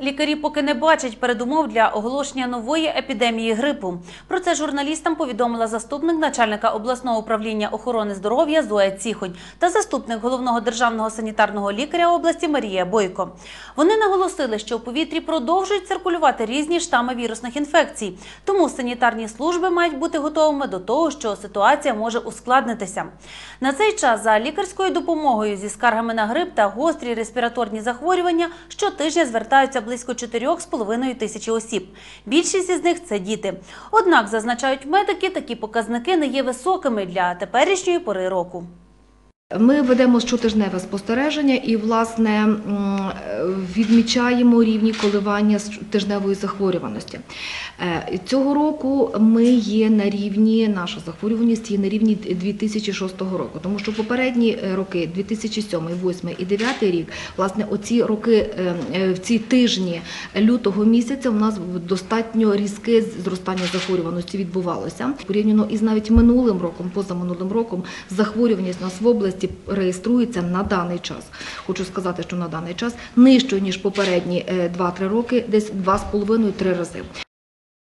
Лікарі поки не бачать передумов для оголошення нової епідемії грипу. Про це журналістам повідомила заступник начальника обласного управління охорони здоров'я Зоя Ціхонь та заступник головного державного санітарного лікаря області Марія Бойко. Вони наголосили, що в повітрі продовжують циркулювати різні штами вірусних інфекцій, тому санітарні служби мають бути готовими до того, що ситуація може ускладнитися. На цей час за лікарською допомогою зі скаргами на грип та гострі респіраторні захворювання щотижня звертаються близько 4,5 тисячі осіб. Більшість із них це діти. Однак, зазначають медики, такі показники не є високими для теперішньої пори року. Ми ведемо щотижневе спостереження і, власне, відмічаємо рівні коливання тижневої захворюваності. Е, Цього року ми є на рівні, наша захворюваність є на рівні 2006 року, тому що попередні е, роки, 2007, 2008 і 2009 рік, власне, оці роки, е, в ці тижні лютого місяця у нас достатньо різке зростання захворюваності відбувалося. Порівняно із навіть минулим роком, позаминулим роком, захворюваність у нас в області реєструється на даний час. Хочу сказати, що на даний час нижче ніж попередні е, 2-3 роки, десь 2,5-3 рази.